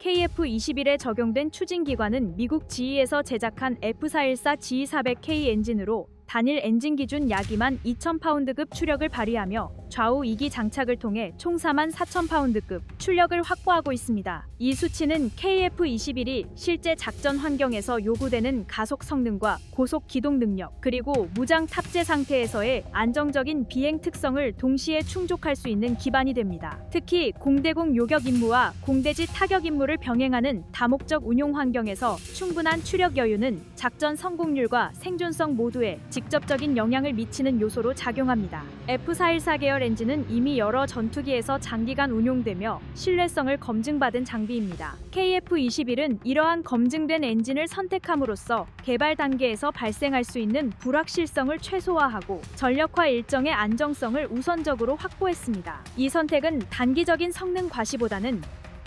KF-21에 적용된 추진기관은 미국 GE에서 제작한 F414 GE400K 엔진으로 단일 엔진 기준 약 2만 2천 파운드급 추력을 발휘하며 좌우 2기 장착을 통해 총 4만 4천 파운드급 출력을 확보하고 있습니다. 이 수치는 KF-21이 실제 작전 환경에서 요구되는 가속 성능과 고속 기동 능력 그리고 무장 탑재 상태에서의 안정적인 비행 특성을 동시에 충족할 수 있는 기반이 됩니다. 특히 공대공 요격 임무와 공대지 타격 임무를 병행하는 다목적 운용 환경에서 충분한 추력 여유는 작전 성공률과 생존성 모두에 직접적인 영향을 미치는 요소로 작용합니다. F414 계열 엔진은 이미 여러 전투기에서 장기간 운용되며 신뢰성을 검증받은 장비입니다. KF-21은 이러한 검증된 엔진을 선택함으로써 개발 단계에서 발생할 수 있는 불확실성을 최소화하고 전력화 일정의 안정성을 우선적으로 확보했습니다. 이 선택은 단기적인 성능 과시보다는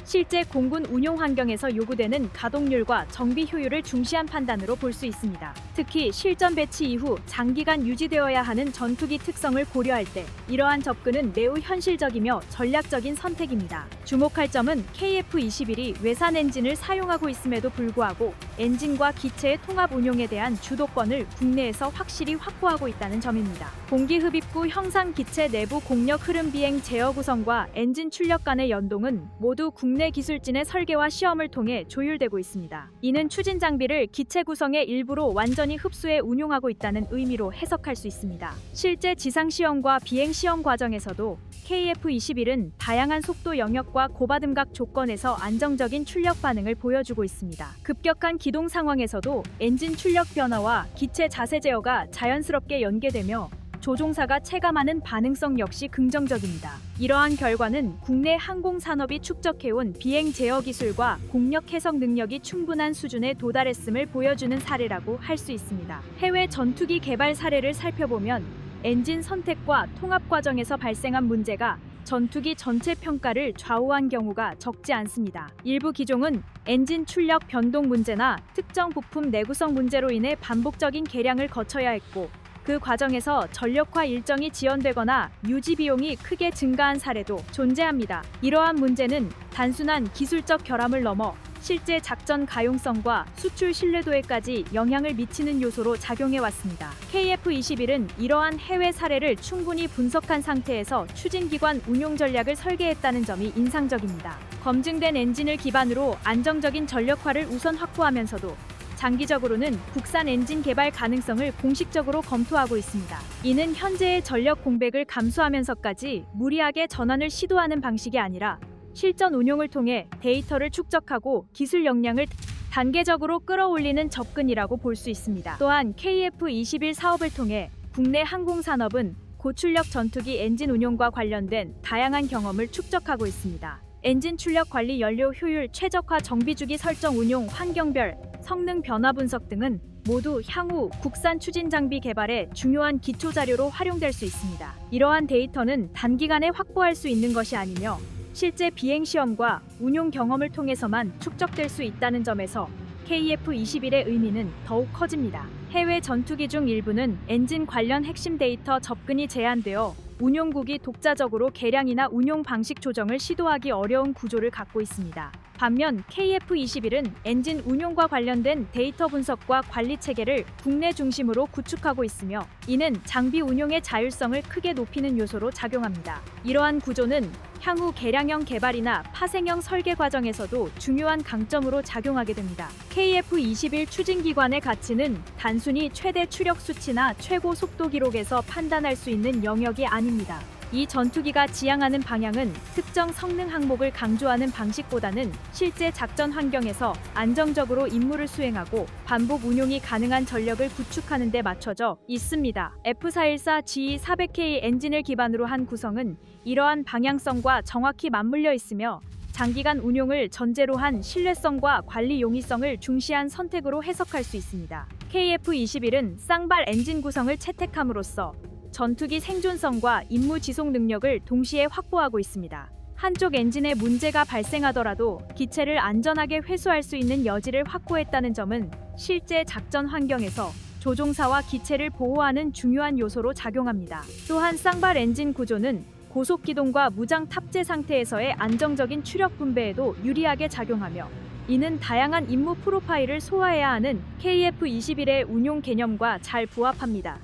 실제 공군 운용 환경에서 요구되는 가동률과 정비 효율을 중시한 판단으로 볼 수 있습니다. 특히 실전 배치 이후 장기간 유지되어야 하는 전투기 특성을 고려할 때 이러한 접근은 매우 현실적이며 전략적인 선택입니다. 주목할 점은 KF-21이 외산 엔진을 사용하고 있음에도 불구하고 엔진과 기체의 통합 운용에 대한 주도권을 국내에서 확실히 확보하고 있다는 점입니다. 공기 흡입구 형상 기체 내부 공력 흐름 비행 제어 구성과 엔진 출력 간의 연동은 모두 국내 기술진의 설계와 시험을 통해 조율되고 있습니다. 이는 추진 장비를 기체 구성의 일부로 완전히 흡수해 운용하고 있다는 의미로 해석할 수 있습니다. 실제 지상 시험과 비행 시험 과정에서도 KF-21은 다양한 속도 영역과 고바듬각 조건에서 안정적인 출력 반응을 보여주고 있습니다. 급격한 기동 상황에서도 엔진 출력 변화와 기체 자세 제어가 자연스럽게 연계되며 조종사가 체감하는 반응성 역시 긍정적입니다. 이러한 결과는 국내 항공 산업이 축적해온 비행 제어 기술과 공력 해석 능력이 충분한 수준에 도달했음을 보여주는 사례라고 할 수 있습니다. 해외 전투기 개발 사례를 살펴보면 엔진 선택과 통합 과정에서 발생한 문제가 전투기 전체 평가를 좌우한 경우가 적지 않습니다. 일부 기종은 엔진 출력 변동 문제나 특정 부품 내구성 문제로 인해 반복적인 개량을 거쳐야 했고 그 과정에서 전력화 일정이 지연되거나 유지 비용이 크게 증가한 사례도 존재합니다. 이러한 문제는 단순한 기술적 결함을 넘어 실제 작전 가용성과 수출 신뢰도에까지 영향을 미치는 요소로 작용해 왔습니다. KF-21은 이러한 해외 사례를 충분히 분석한 상태에서 추진기관 운용 전략을 설계했다는 점이 인상적입니다. 검증된 엔진을 기반으로 안정적인 전력화를 우선 확보하면서도 장기적으로는 국산 엔진 개발 가능성을 공식적으로 검토하고 있습니다. 이는 현재의 전력 공백을 감수하면서까지 무리하게 전환을 시도하는 방식이 아니라 실전 운용을 통해 데이터를 축적하고 기술 역량을 단계적으로 끌어올리는 접근이라고 볼 수 있습니다. 또한 KF-21 사업을 통해 국내 항공 산업은 고출력 전투기 엔진 운용과 관련된 다양한 경험을 축적하고 있습니다. 엔진 출력 관리 연료 효율 최적화 정비 주기 설정 운용 환경별 성능 변화 분석 등은 모두 향후 국산 추진 장비 개발에 중요한 기초 자료로 활용될 수 있습니다. 이러한 데이터는 단기간에 확보할 수 있는 것이 아니며 실제 비행 시험과 운용 경험을 통해서만 축적될 수 있다는 점에서 KF-21의 의미는 더욱 커집니다. 해외 전투기 중 일부는 엔진 관련 핵심 데이터 접근이 제한되어 운용국이 독자적으로 개량이나 운용 방식 조정을 시도하기 어려운 구조를 갖고 있습니다. 반면 KF-21은 엔진 운용과 관련된 데이터 분석과 관리 체계를 국내 중심으로 구축하고 있으며 이는 장비 운용의 자율성을 크게 높이는 요소로 작용합니다. 이러한 구조는 향후 개량형 개발이나 파생형 설계 과정에서도 중요한 강점으로 작용하게 됩니다. KF-21 추진기관의 가치는 단순히 최대 추력 수치나 최고 속도 기록에서 판단할 수 있는 영역이 아닙니다. 이 전투기가 지향하는 방향은 특정 성능 항목을 강조하는 방식보다는 실제 작전 환경에서 안정적으로 임무를 수행하고 반복 운용이 가능한 전력을 구축하는 데 맞춰져 있습니다. F414 GE400K 엔진을 기반으로 한 구성은 이러한 방향성과 정확히 맞물려 있으며 장기간 운용을 전제로 한 신뢰성과 관리 용이성을 중시한 선택으로 해석할 수 있습니다. KF-21은 쌍발 엔진 구성을 채택함으로써 전투기 생존성과 임무 지속 능력을 동시에 확보하고 있습니다. 한쪽 엔진에 문제가 발생하더라도 기체를 안전하게 회수할 수 있는 여지를 확보했다는 점은 실제 작전 환경에서 조종사와 기체를 보호하는 중요한 요소로 작용합니다. 또한 쌍발 엔진 구조는 고속 기동과 무장 탑재 상태에서의 안정적인 추력 분배에도 유리하게 작용하며 이는 다양한 임무 프로파일을 소화해야 하는 KF-21의 운용 개념과 잘 부합합니다.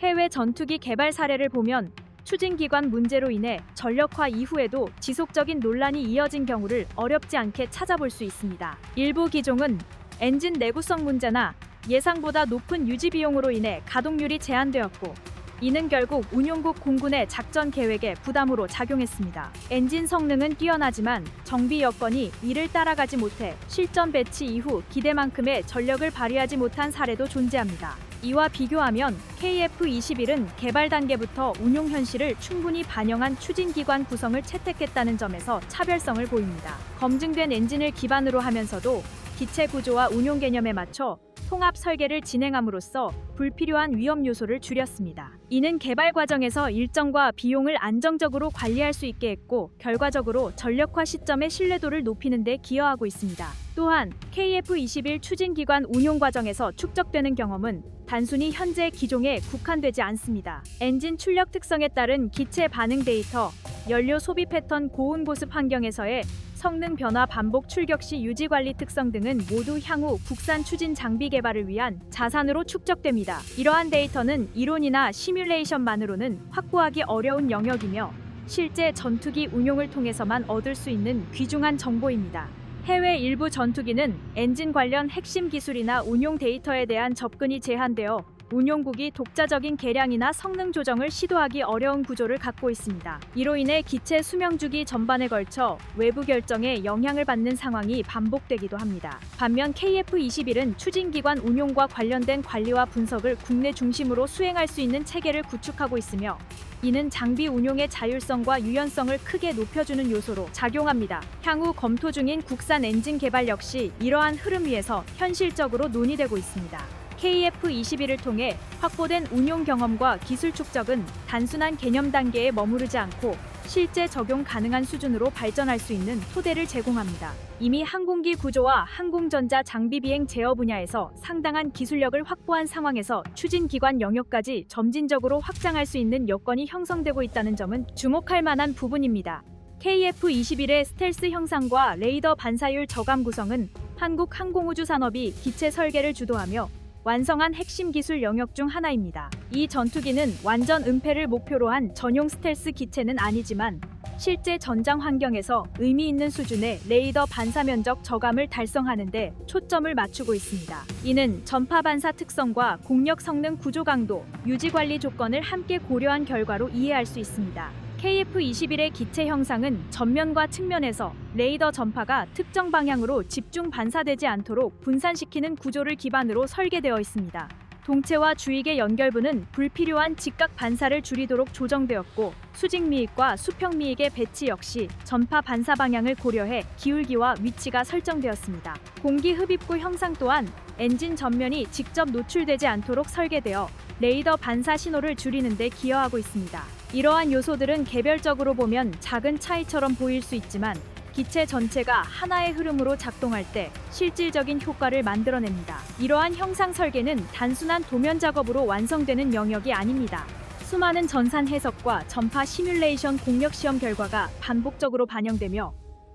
해외 전투기 개발 사례를 보면 추진기관 문제로 인해 전력화 이후에도 지속적인 논란이 이어진 경우를 어렵지 않게 찾아볼 수 있습니다. 일부 기종은 엔진 내구성 문제나 예상보다 높은 유지 비용으로 인해 가동률이 제한되었고 이는 결국 운용국 공군의 작전 계획에 부담으로 작용했습니다. 엔진 성능은 뛰어나지만 정비 여건이 이를 따라가지 못해 실전 배치 이후 기대만큼의 전력을 발휘하지 못한 사례도 존재합니다. 이와 비교하면 KF-21은 개발 단계부터 운용 현실을 충분히 반영한 추진기관 구성을 채택했다는 점에서 차별성을 보입니다. 검증된 엔진을 기반으로 하면서도 기체 구조와 운용 개념에 맞춰 통합 설계를 진행함으로써 불필요한 위험 요소를 줄였습니다. 이는 개발 과정에서 일정과 비용을 안정적으로 관리할 수 있게 했고 결과적으로 전력화 시점의 신뢰도를 높이는 데 기여하고 있습니다. 또한 KF-21 추진기관 운용 과정에서 축적되는 경험은 단순히 현재 기종에 국한되지 않습니다. 엔진 출력 특성에 따른 기체 반응 데이터, 연료 소비 패턴 고온 고습 환경에서의 성능 변화 반복 출격 시 유지 관리 특성 등은 모두 향후 국산 추진 장비 개발을 위한 자산으로 축적됩니다. 이러한 데이터는 이론이나 시뮬레이션만으로는 확보하기 어려운 영역이며 실제 전투기 운용을 통해서만 얻을 수 있는 귀중한 정보입니다. 해외 일부 전투기는 엔진 관련 핵심 기술이나 운용 데이터에 대한 접근이 제한되어 운용국이 독자적인 개량이나 성능 조정을 시도하기 어려운 구조를 갖고 있습니다. 이로 인해 기체 수명 주기 전반에 걸쳐 외부 결정에 영향을 받는 상황이 반복되기도 합니다. 반면 KF-21은 추진기관 운용과 관련된 관리와 분석을 국내 중심으로 수행할 수 있는 체계를 구축하고 있으며 이는 장비 운용의 자율성과 유연성을 크게 높여주는 요소로 작용합니다. 향후 검토 중인 국산 엔진 개발 역시 이러한 흐름 위에서 현실적으로 논의되고 있습니다. KF-21을 통해 확보된 운용 경험과 기술 축적은 단순한 개념 단계에 머무르지 않고 실제 적용 가능한 수준으로 발전할 수 있는 토대를 제공합니다. 이미 항공기 구조와 항공전자 장비 비행 제어 분야에서 상당한 기술력을 확보한 상황에서 추진 기관 영역까지 점진적으로 확장할 수 있는 여건이 형성되고 있다는 점은 주목할 만한 부분입니다. KF-21의 스텔스 형상과 레이더 반사율 저감 구성은 한국 항공우주 산업이 기체 설계를 주도하며 완성한 핵심 기술 영역 중 하나입니다. 이 전투기는 완전 은폐를 목표로 한 전용 스텔스 기체는 아니지만 실제 전장 환경에서 의미 있는 수준의 레이더 반사 면적 저감을 달성하는 데 초점을 맞추고 있습니다. 이는 전파 반사 특성과 공력 성능 구조 강도, 유지 관리 조건을 함께 고려한 결과로 이해할 수 있습니다. KF-21의 기체 형상은 전면과 측면에서 레이더 전파가 특정 방향으로 집중 반사되지 않도록 분산시키는 구조를 기반으로 설계되어 있습니다. 동체와 주익의 연결부는 불필요한 직각 반사를 줄이도록 조정되었고 수직 미익과 수평 미익의 배치 역시 전파 반사 방향을 고려해 기울기와 위치가 설정되었습니다. 공기 흡입구 형상 또한 엔진 전면이 직접 노출되지 않도록 설계되어 레이더 반사 신호를 줄이는 데 기여하고 있습니다. 이러한 요소들은 개별적으로 보면 작은 차이처럼 보일 수 있지만 기체 전체가 하나의 흐름으로 작동할 때 실질적인 효과를 만들어냅니다. 이러한 형상 설계는 단순한 도면 작업으로 완성되는 영역이 아닙니다. 수많은 전산 해석과 전파 시뮬레이션 공력 시험 결과가 반복적으로 반영되며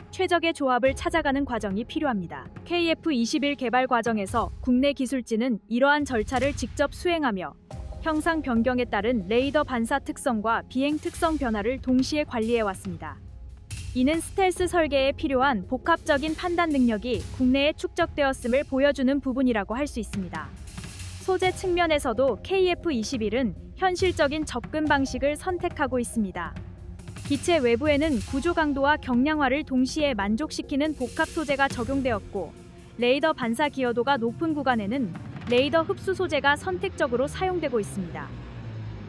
최적의 조합을 찾아가는 과정이 필요합니다. KF-21 개발 과정에서 국내 기술진은 이러한 절차를 직접 수행하며 형상 변경에 따른 레이더 반사 특성과 비행 특성 변화를 동시에 관리해 왔습니다. 이는 스텔스 설계에 필요한 복합적인 판단 능력이 국내에 축적되었음을 보여주는 부분이라고 할 수 있습니다. 소재 측면에서도 KF-21은 현실적인 접근 방식을 선택하고 있습니다. 기체 외부에는 구조 강도와 경량화를 동시에 만족시키는 복합 소재가 적용되었고 레이더 반사 기여도가 높은 구간에는 레이더 흡수 소재가 선택적으로 사용되고 있습니다.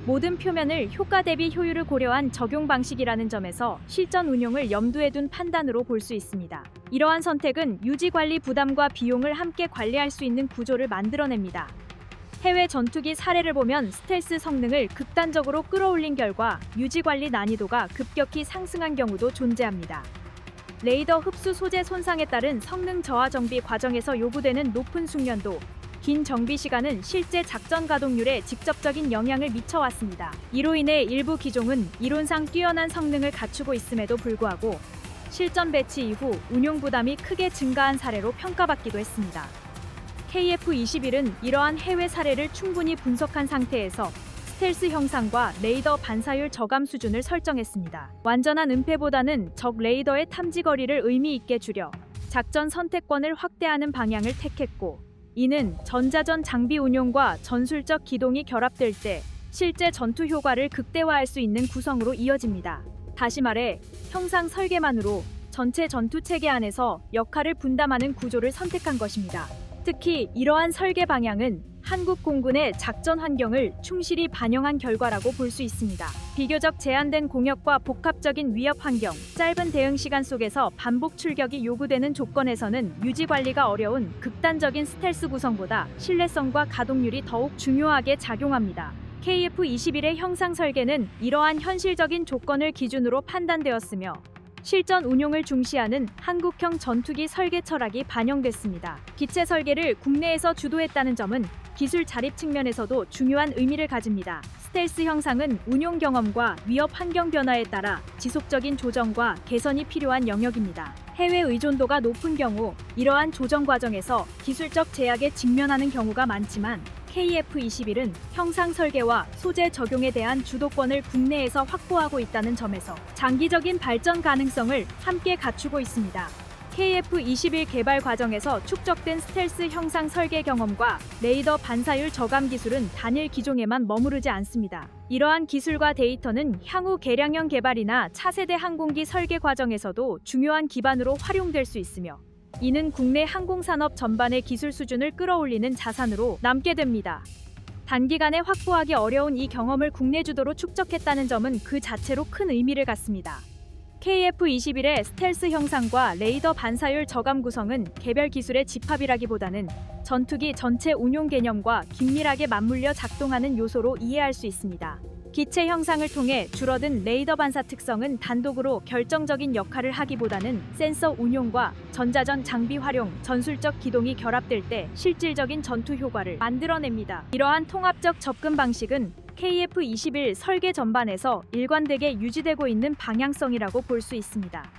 모든 표면을 효과 대비 효율을 고려한 적용 방식이라는 점에서 실전 운용을 염두에 둔 판단으로 볼 수 있습니다. 이러한 선택은 유지 관리 부담과 비용을 함께 관리할 수 있는 구조를 만들어냅니다. 해외 전투기 사례를 보면 스텔스 성능을 극단적으로 끌어올린 결과 유지 관리 난이도가 급격히 상승한 경우도 존재합니다. 레이더 흡수 소재 손상에 따른 성능 저하 정비 과정에서 요구되는 높은 숙련도, 긴 정비 시간은 실제 작전 가동률에 직접적인 영향을 미쳐왔습니다. 이로 인해 일부 기종은 이론상 뛰어난 성능을 갖추고 있음에도 불구하고 실전 배치 이후 운용 부담이 크게 증가한 사례로 평가받기도 했습니다. KF-21은 이러한 해외 사례를 충분히 분석한 상태에서 스텔스 형상과 레이더 반사율 저감 수준을 설정했습니다. 완전한 은폐보다는 적 레이더의 탐지 거리를 의미 있게 줄여 작전 선택권을 확대하는 방향을 택했고 이는 전자전 장비 운용과 전술적 기동이 결합될 때 실제 전투 효과를 극대화할 수 있는 구성으로 이어집니다. 다시 말해 형상 설계만으로 전체 전투 체계 안에서 역할을 분담하는 구조를 선택한 것입니다. 특히 이러한 설계 방향은 한국 공군의 작전 환경을 충실히 반영한 결과라고 볼 수 있습니다. 비교적 제한된 공역과 복합적인 위협 환경, 짧은 대응 시간 속에서 반복 출격이 요구되는 조건에서는 유지 관리가 어려운 극단적인 스텔스 구성보다 신뢰성과 가동률이 더욱 중요하게 작용합니다. KF-21의 형상 설계는 이러한 현실적인 조건을 기준으로 판단되었으며 실전 운용을 중시하는 한국형 전투기 설계 철학이 반영됐습니다. 기체 설계를 국내에서 주도했다는 점은 기술 자립 측면에서도 중요한 의미를 가집니다. 스텔스 형상은 운용 경험과 위협 환경 변화에 따라 지속적인 조정과 개선이 필요한 영역입니다. 해외 의존도가 높은 경우 이러한 조정 과정에서 기술적 제약에 직면하는 경우가 많지만 KF-21은 형상 설계와 소재 적용에 대한 주도권을 국내에서 확보하고 있다는 점에서 장기적인 발전 가능성을 함께 갖추고 있습니다. KF-21 개발 과정에서 축적된 스텔스 형상 설계 경험과 레이더 반사율 저감 기술은 단일 기종에만 머무르지 않습니다. 이러한 기술과 데이터는 향후 개량형 개발이나 차세대 항공기 설계 과정에서도 중요한 기반으로 활용될 수 있으며 이는 국내 항공산업 전반의 기술 수준을 끌어올리는 자산으로 남게 됩니다. 단기간에 확보하기 어려운 이 경험을 국내 주도로 축적했다는 점은 그 자체로 큰 의미를 갖습니다. KF-21의 스텔스 형상과 레이더 반사율 저감 구성은 개별 기술의 집합이라기보다는 전투기 전체 운용 개념과 긴밀하게 맞물려 작동하는 요소로 이해할 수 있습니다. 기체 형상을 통해 줄어든 레이더 반사 특성은 단독으로 결정적인 역할을 하기보다는 센서 운용과 전자전 장비 활용, 전술적 기동이 결합될 때 실질적인 전투 효과를 만들어냅니다. 이러한 통합적 접근 방식은 KF-21 설계 전반에서 일관되게 유지되고 있는 방향성이라고 볼 수 있습니다.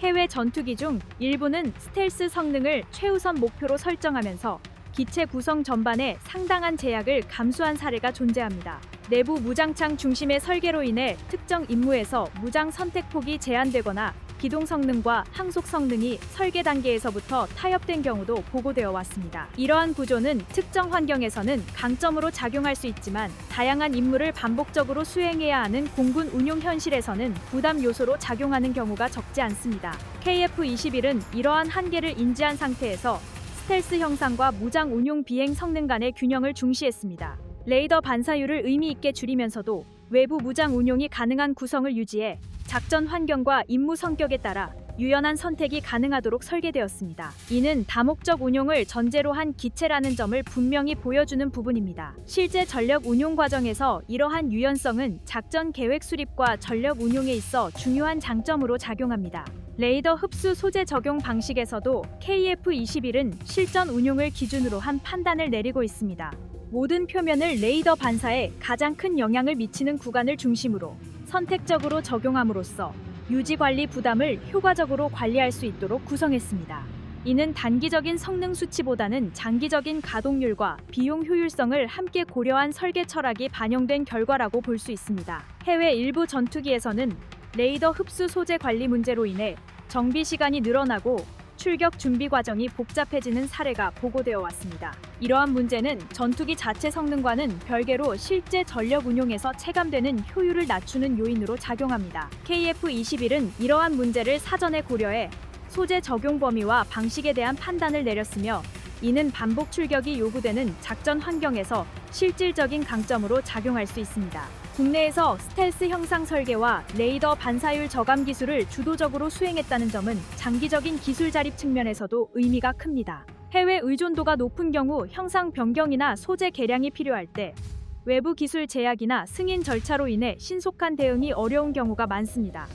해외 전투기 중 일부는 스텔스 성능을 최우선 목표로 설정하면서 기체 구성 전반에 상당한 제약을 감수한 사례가 존재합니다. 내부 무장창 중심의 설계로 인해 특정 임무에서 무장 선택폭이 제한되거나 기동 성능과 항속 성능이 설계 단계에서부터 타협된 경우도 보고되어 왔습니다. 이러한 구조는 특정 환경에서는 강점으로 작용할 수 있지만 다양한 임무를 반복적으로 수행해야 하는 공군 운용 현실에서는 부담 요소로 작용하는 경우가 적지 않습니다. KF-21은 이러한 한계를 인지한 상태에서 스텔스 형상과 무장 운용 비행 성능 간의 균형을 중시했습니다. 레이더 반사율을 의미 있게 줄이면서도 외부 무장 운용이 가능한 구성을 유지해 작전 환경과 임무 성격에 따라 유연한 선택이 가능하도록 설계되었습니다. 이는 다목적 운용을 전제로 한 기체라는 점을 분명히 보여주는 부분입니다. 실제 전력 운용 과정에서 이러한 유연성은 작전 계획 수립과 전력 운용에 있어 중요한 장점으로 작용합니다. 레이더 흡수 소재 적용 방식에서도 KF-21은 실전 운용을 기준으로 한 판단을 내리고 있습니다. 모든 표면을 레이더 반사에 가장 큰 영향을 미치는 구간을 중심으로 선택적으로 적용함으로써 유지 관리 부담을 효과적으로 관리할 수 있도록 구성했습니다. 이는 단기적인 성능 수치보다는 장기적인 가동률과 비용 효율성을 함께 고려한 설계 철학이 반영된 결과라고 볼 수 있습니다. 해외 일부 전투기에서는 레이더 흡수 소재 관리 문제로 인해 정비 시간이 늘어나고 출격 준비 과정이 복잡해지는 사례가 보고되어 왔습니다. 이러한 문제는 전투기 자체 성능과는 별개로 실제 전력 운용에서 체감되는 효율을 낮추는 요인으로 작용합니다. KF-21은 이러한 문제를 사전에 고려해 소재 적용 범위와 방식에 대한 판단을 내렸으며 이는 반복 출격이 요구되는 작전 환경에서 실질적인 강점으로 작용할 수 있습니다. 국내에서 스텔스 형상 설계와 레이더 반사율 저감 기술을 주도적으로 수행했다는 점은 장기적인 기술 자립 측면에서도 의미가 큽니다. 해외 의존도가 높은 경우 형상 변경이나 소재 개량이 필요할 때 외부 기술 제약이나 승인 절차로 인해 신속한 대응이 어려운 경우가 많습니다.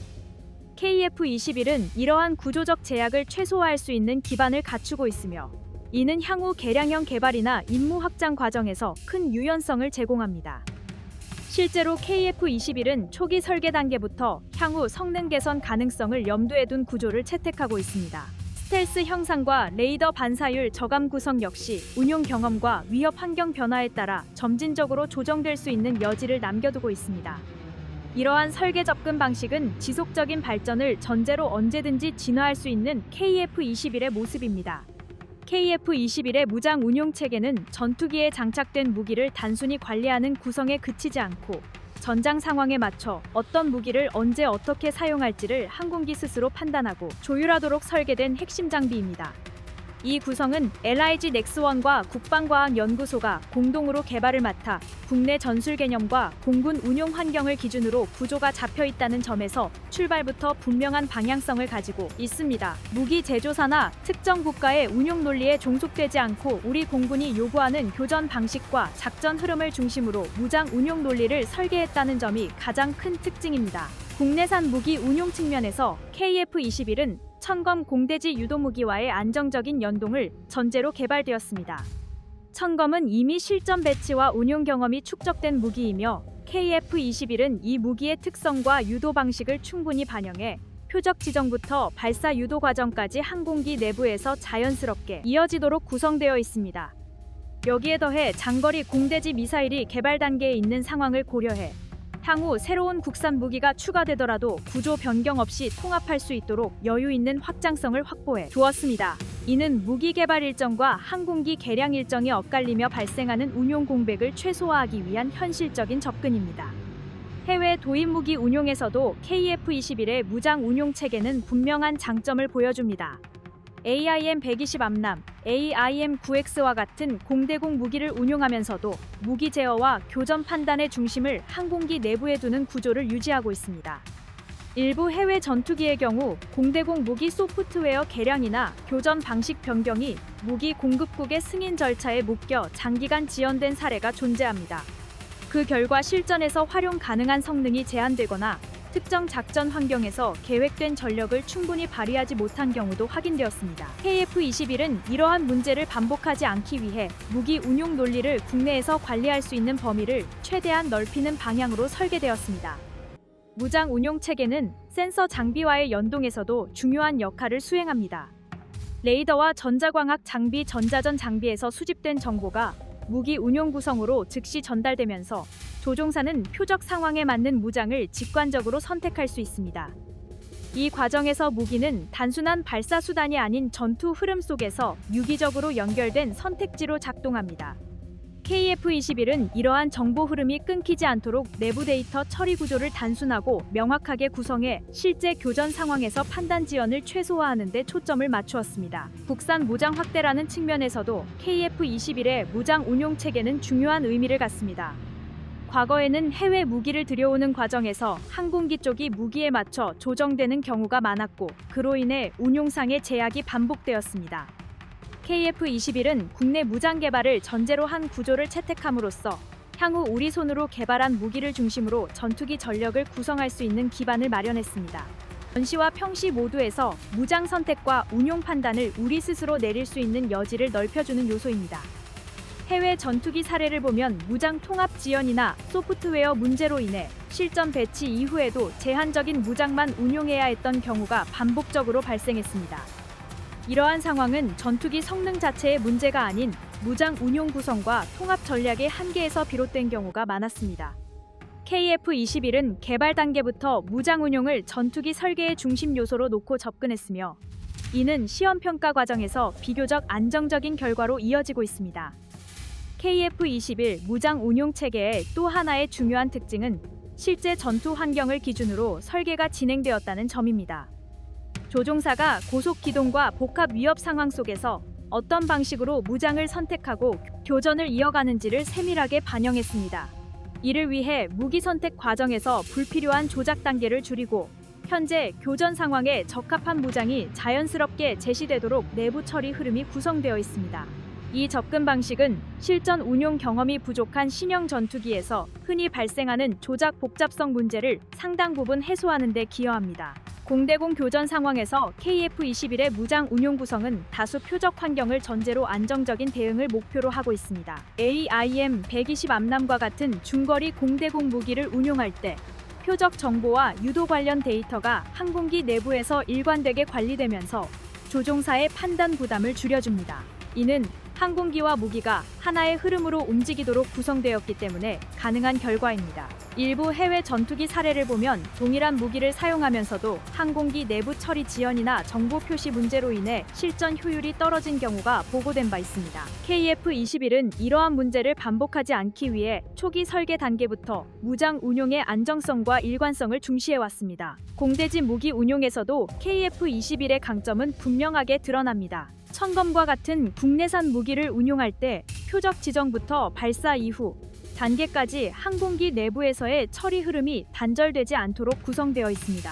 KF-21은 이러한 구조적 제약을 최소화할 수 있는 기반을 갖추고 있으며 이는 향후 개량형 개발이나 임무 확장 과정에서 큰 유연성을 제공합니다. 실제로 KF-21은 초기 설계 단계부터 향후 성능 개선 가능성을 염두에 둔 구조를 채택하고 있습니다. 스텔스 형상과 레이더 반사율 저감 구성 역시 운용 경험과 위협 환경 변화에 따라 점진적으로 조정될 수 있는 여지를 남겨두고 있습니다. 이러한 설계 접근 방식은 지속적인 발전을 전제로 언제든지 진화할 수 있는 KF-21의 모습입니다. KF-21의 무장 운용 체계는 전투기에 장착된 무기를 단순히 관리하는 구성에 그치지 않고 전장 상황에 맞춰 어떤 무기를 언제 어떻게 사용할지를 항공기 스스로 판단하고 조율하도록 설계된 핵심 장비입니다. 이 구성은 LIG 넥스원과 국방과학연구소가 공동으로 개발을 맡아 국내 전술 개념과 공군 운용 환경을 기준으로 구조가 잡혀 있다는 점에서 출발부터 분명한 방향성을 가지고 있습니다. 무기 제조사나 특정 국가의 운용 논리에 종속되지 않고 우리 공군이 요구하는 교전 방식과 작전 흐름을 중심으로 무장 운용 논리를 설계했다는 점이 가장 큰 특징입니다. 국내산 무기 운용 측면에서 KF-21은 천검 공대지 유도 무기와의 안정적인 연동을 전제로 개발되었습니다. 천검은 이미 실전 배치와 운용 경험이 축적된 무기이며 KF-21은 이 무기의 특성과 유도 방식을 충분히 반영해 표적 지정부터 발사 유도 과정까지 항공기 내부에서 자연스럽게 이어지도록 구성되어 있습니다. 여기에 더해 장거리 공대지 미사일이 개발 단계에 있는 상황을 고려해 향후 새로운 국산 무기가 추가되더라도 구조 변경 없이 통합할 수 있도록 여유 있는 확장성을 확보해 두었습니다. 이는 무기 개발 일정과 항공기 개량 일정이 엇갈리며 발생하는 운용 공백을 최소화하기 위한 현실적인 접근입니다. 해외 도입 무기 운용에서도 KF-21의 무장 운용 체계는 분명한 장점을 보여줍니다. AIM-120 암람, AIM-9X와 같은 공대공 무기를 운용하면서도 무기 제어와 교전 판단의 중심을 항공기 내부에 두는 구조를 유지하고 있습니다. 일부 해외 전투기의 경우 공대공 무기 소프트웨어 개량이나 교전 방식 변경이 무기 공급국의 승인 절차에 묶여 장기간 지연된 사례가 존재합니다. 그 결과 실전에서 활용 가능한 성능이 제한되거나 특정 작전 환경에서 계획된 전력을 충분히 발휘하지 못한 경우도 확인되었습니다. KF-21은 이러한 문제를 반복하지 않기 위해 무기 운용 논리를 국내에서 관리할 수 있는 범위를 최대한 넓히는 방향으로 설계되었습니다. 무장 운용 체계는 센서 장비와의 연동에서도 중요한 역할을 수행합니다. 레이더와 전자광학 장비 전자전 장비에서 수집된 정보가 무기 운용 구성으로 즉시 전달되면서 조종사는 표적 상황에 맞는 무장을 직관적으로 선택할 수 있습니다. 이 과정에서 무기는 단순한 발사 수단이 아닌 전투 흐름 속에서 유기적으로 연결된 선택지로 작동합니다. KF-21은 이러한 정보 흐름이 끊기지 않도록 내부 데이터 처리 구조를 단순하고 명확하게 구성해 실제 교전 상황에서 판단 지연을 최소화하는 데 초점을 맞추었습니다. 국산 무장 확대라는 측면에서도 KF-21의 무장 운용 체계는 중요한 의미를 갖습니다. 과거에는 해외 무기를 들여오는 과정에서 항공기 쪽이 무기에 맞춰 조정되는 경우가 많았고 그로 인해 운용상의 제약이 반복되었습니다. KF-21은 국내 무장 개발을 전제로 한 구조를 채택함으로써 향후 우리 손으로 개발한 무기를 중심으로 전투기 전력을 구성할 수 있는 기반을 마련했습니다. 전시와 평시 모두에서 무장 선택과 운용 판단을 우리 스스로 내릴 수 있는 여지를 넓혀주는 요소입니다. 해외 전투기 사례를 보면 무장 통합 지연이나 소프트웨어 문제로 인해 실전 배치 이후에도 제한적인 무장만 운용해야 했던 경우가 반복적으로 발생했습니다. 이러한 상황은 전투기 성능 자체의 문제가 아닌 무장 운용 구성과 통합 전략의 한계에서 비롯된 경우가 많았습니다. KF-21은 개발 단계부터 무장 운용을 전투기 설계의 중심 요소로 놓고 접근했으며 이는 시험 평가 과정에서 비교적 안정적인 결과로 이어지고 있습니다. KF-21 무장 운용 체계의 또 하나의 중요한 특징은 실제 전투 환경을 기준으로 설계가 진행되었다는 점입니다. 조종사가 고속 기동과 복합 위협 상황 속에서 어떤 방식으로 무장을 선택하고 교전을 이어가는지를 세밀하게 반영했습니다. 이를 위해 무기 선택 과정에서 불필요한 조작 단계를 줄이고 현재 교전 상황에 적합한 무장이 자연스럽게 제시되도록 내부 처리 흐름이 구성되어 있습니다. 이 접근 방식은 실전 운용 경험이 부족한 신형 전투기에서 흔히 발생하는 조작 복잡성 문제를 상당 부분 해소하는 데 기여합니다. 공대공 교전 상황에서 KF-21의 무장 운용 구성은 다수 표적 환경을 전제로 안정적인 대응을 목표로 하고 있습니다. AIM-120 암남과 같은 중거리 공대공 무기를 운용할 때 표적 정보와 유도 관련 데이터가 항공기 내부에서 일관되게 관리되면서 조종사의 판단 부담을 줄여줍니다. 이는 항공기와 무기가 하나의 흐름으로 움직이도록 구성되었기 때문에 가능한 결과입니다. 일부 해외 전투기 사례를 보면 동일한 무기를 사용하면서도 항공기 내부 처리 지연이나 정보 표시 문제로 인해 실전 효율이 떨어진 경우가 보고된 바 있습니다. KF-21은 이러한 문제를 반복하지 않기 위해 초기 설계 단계부터 무장 운용의 안정성과 일관성을 중시해 왔습니다. 공대지 무기 운용에서도 KF-21의 강점은 분명하게 드러납니다. 천검과 같은 국내산 무기를 운용할 때 표적 지정부터 발사 이후 단계까지 항공기 내부에서의 처리 흐름이 단절되지 않도록 구성되어 있습니다.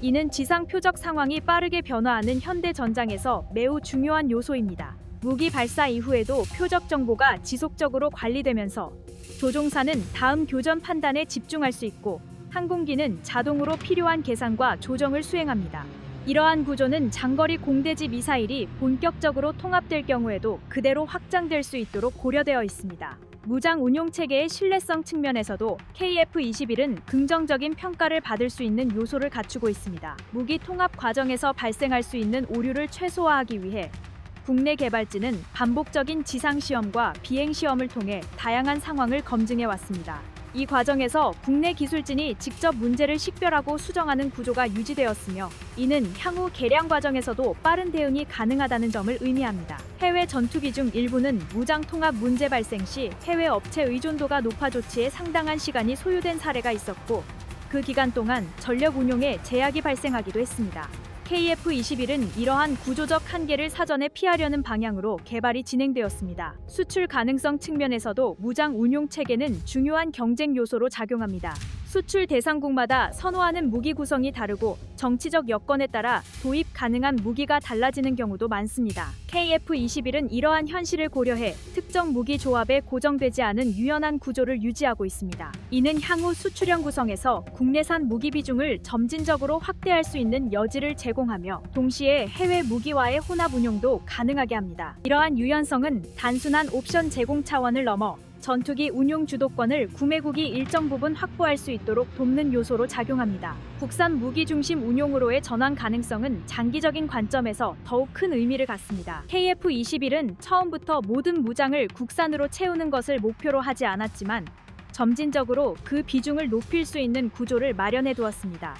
이는 지상 표적 상황이 빠르게 변화하는 현대 전장에서 매우 중요한 요소입니다. 무기 발사 이후에도 표적 정보가 지속적으로 관리되면서 조종사는 다음 교전 판단에 집중할 수 있고 항공기는 자동으로 필요한 계산과 조정을 수행합니다. 이러한 구조는 장거리 공대지 미사일이 본격적으로 통합될 경우에도 그대로 확장될 수 있도록 고려되어 있습니다. 무장 운용 체계의 신뢰성 측면에서도 KF-21은 긍정적인 평가를 받을 수 있는 요소를 갖추고 있습니다. 무기 통합 과정에서 발생할 수 있는 오류를 최소화하기 위해 국내 개발진은 반복적인 지상 시험과 비행 시험을 통해 다양한 상황을 검증해 왔습니다. 이 과정에서 국내 기술진이 직접 문제를 식별하고 수정하는 구조가 유지되었으며 이는 향후 개량 과정에서도 빠른 대응이 가능하다는 점을 의미합니다. 해외 전투기 중 일부는 무장 통합 문제 발생 시 해외 업체 의존도가 높아 조치에 상당한 시간이 소요된 사례가 있었고 그 기간 동안 전력 운용에 제약이 발생하기도 했습니다. KF-21은 이러한 구조적 한계를 사전에 피하려는 방향으로 개발이 진행되었습니다. 수출 가능성 측면에서도 무장 운용 체계는 중요한 경쟁 요소로 작용합니다. 수출 대상국마다 선호하는 무기 구성이 다르고 정치적 여건에 따라 도입 가능한 무기가 달라지는 경우도 많습니다. KF-21은 이러한 현실을 고려해 특정 무기 조합에 고정되지 않은 유연한 구조를 유지하고 있습니다. 이는 향후 수출형 구성에서 국내산 무기 비중을 점진적으로 확대할 수 있는 여지를 제공하며 동시에 해외 무기와의 혼합 운용도 가능하게 합니다. 이러한 유연성은 단순한 옵션 제공 차원을 넘어 전투기 운용 주도권을 구매국이 일정 부분 확보할 수 있도록 돕는 요소로 작용합니다. 국산 무기 중심 운용으로의 전환 가능성은 장기적인 관점에서 더욱 큰 의미를 갖습니다. KF-21은 처음부터 모든 무장을 국산으로 채우는 것을 목표로 하지 않았지만 점진적으로 그 비중을 높일 수 있는 구조를 마련해 두었습니다.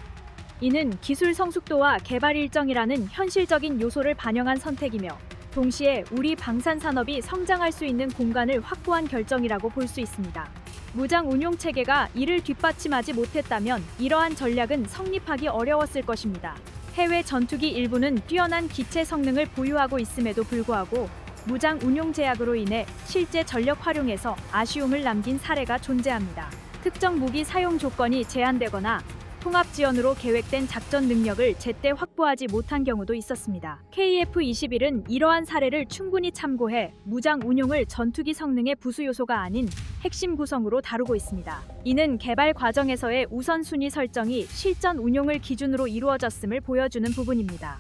이는 기술 성숙도와 개발 일정이라는 현실적인 요소를 반영한 선택이며 동시에 우리 방산 산업이 성장할 수 있는 공간을 확보한 결정이라고 볼 수 있습니다. 무장 운용 체계가 이를 뒷받침하지 못했다면 이러한 전략은 성립하기 어려웠을 것입니다. 해외 전투기 일부는 뛰어난 기체 성능을 보유하고 있음에도 불구하고 무장 운용 제약으로 인해 실제 전력 활용에서 아쉬움을 남긴 사례가 존재합니다. 특정 무기 사용 조건이 제한되거나 통합 지원으로 계획된 작전 능력을 제때 확보하지 못한 경우도 있었습니다. KF-21은 이러한 사례를 충분히 참고해 무장 운용을 전투기 성능의 부수 요소가 아닌 핵심 구성으로 다루고 있습니다. 이는 개발 과정에서의 우선순위 설정이 실전 운용을 기준으로 이루어졌음을 보여주는 부분입니다.